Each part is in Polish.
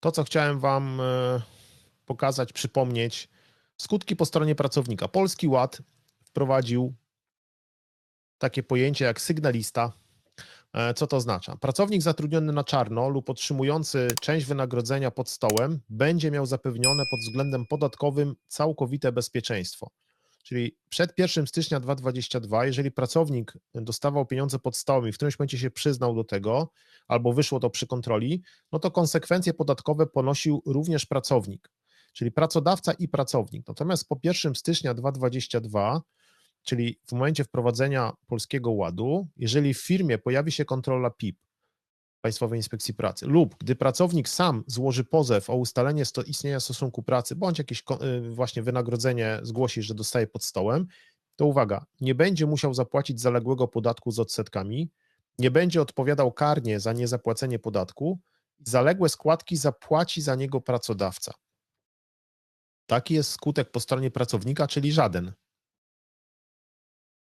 to, co chciałem Wam e, pokazać, przypomnieć, skutki po stronie pracownika. Polski Ład wprowadził takie pojęcie jak sygnalista. E, Co to oznacza? Pracownik zatrudniony na czarno lub otrzymujący część wynagrodzenia pod stołem będzie miał zapewnione pod względem podatkowym całkowite bezpieczeństwo. Czyli przed 1 stycznia 2022, jeżeli pracownik dostawał pieniądze pod stołem i w którymś momencie się przyznał do tego, albo wyszło to przy kontroli, no to konsekwencje podatkowe ponosił również pracownik, czyli pracodawca i pracownik. Natomiast po 1 stycznia 2022, czyli w momencie wprowadzenia Polskiego Ładu, jeżeli w firmie pojawi się kontrola PIP, Państwowej Inspekcji Pracy, lub gdy pracownik sam złoży pozew o ustalenie istnienia stosunku pracy, bądź jakieś y, właśnie wynagrodzenie zgłosi, że dostaje pod stołem, to uwaga, nie będzie musiał zapłacić zaległego podatku z odsetkami, nie będzie odpowiadał karnie za niezapłacenie podatku, zaległe składki zapłaci za niego pracodawca. Taki jest skutek po stronie pracownika, czyli żaden.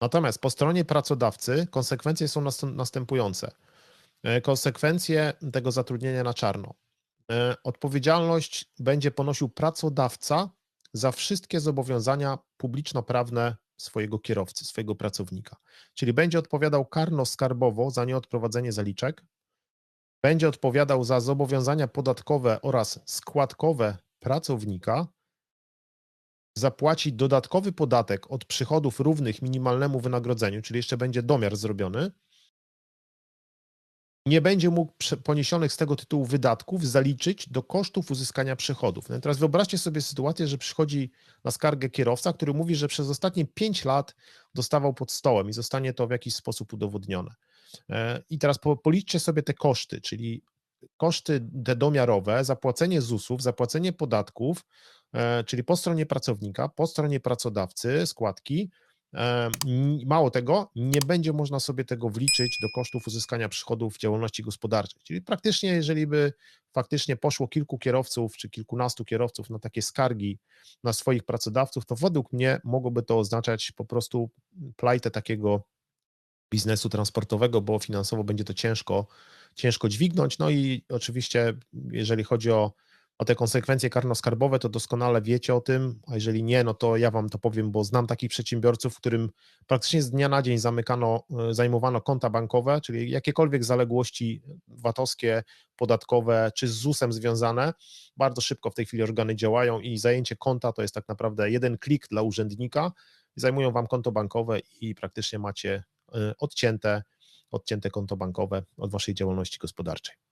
Natomiast po stronie pracodawcy konsekwencje są następ- następujące. E, Konsekwencje tego zatrudnienia na czarno. E, Odpowiedzialność będzie ponosił pracodawca za wszystkie zobowiązania publiczno-prawne swojego kierowcy, swojego pracownika. Czyli będzie odpowiadał karno-skarbowo za nieodprowadzenie zaliczek, będzie odpowiadał za zobowiązania podatkowe oraz składkowe pracownika, zapłaci dodatkowy podatek od przychodów równych minimalnemu wynagrodzeniu, czyli jeszcze będzie domiar zrobiony, nie będzie mógł poniesionych z tego tytułu wydatków zaliczyć do kosztów uzyskania przychodów. No teraz wyobraźcie sobie sytuację, że przychodzi na skargę kierowca, który mówi, że przez ostatnie 5 lat dostawał pod stołem i zostanie to w jakiś sposób udowodnione. E, I teraz po- policzcie sobie te koszty, czyli koszty domiarowe, zapłacenie ZUS-ów, zapłacenie podatków, e, czyli po stronie pracownika, po stronie pracodawcy, składki, Mało tego, nie będzie można sobie tego wliczyć do kosztów uzyskania przychodów w działalności gospodarczej. Czyli praktycznie, jeżeli by faktycznie poszło kilku kierowców czy kilkunastu kierowców na takie skargi na swoich pracodawców, to według mnie mogłoby to oznaczać po prostu plajtę takiego biznesu transportowego, bo finansowo będzie to ciężko, ciężko dźwignąć. No i oczywiście, jeżeli chodzi o o te konsekwencje karno-skarbowe, to doskonale wiecie o tym, a jeżeli nie, no to ja wam to powiem, bo znam takich przedsiębiorców, którym praktycznie z dnia na dzień zamykano, e, zajmowano konta bankowe, czyli jakiekolwiek zaległości VAT-owskie, podatkowe czy z ZUS-em związane, bardzo szybko w tej chwili organy działają i zajęcie konta to jest tak naprawdę jeden klik dla urzędnika, zajmują wam konto bankowe i praktycznie macie e, odcięte, odcięte konto bankowe od waszej działalności gospodarczej.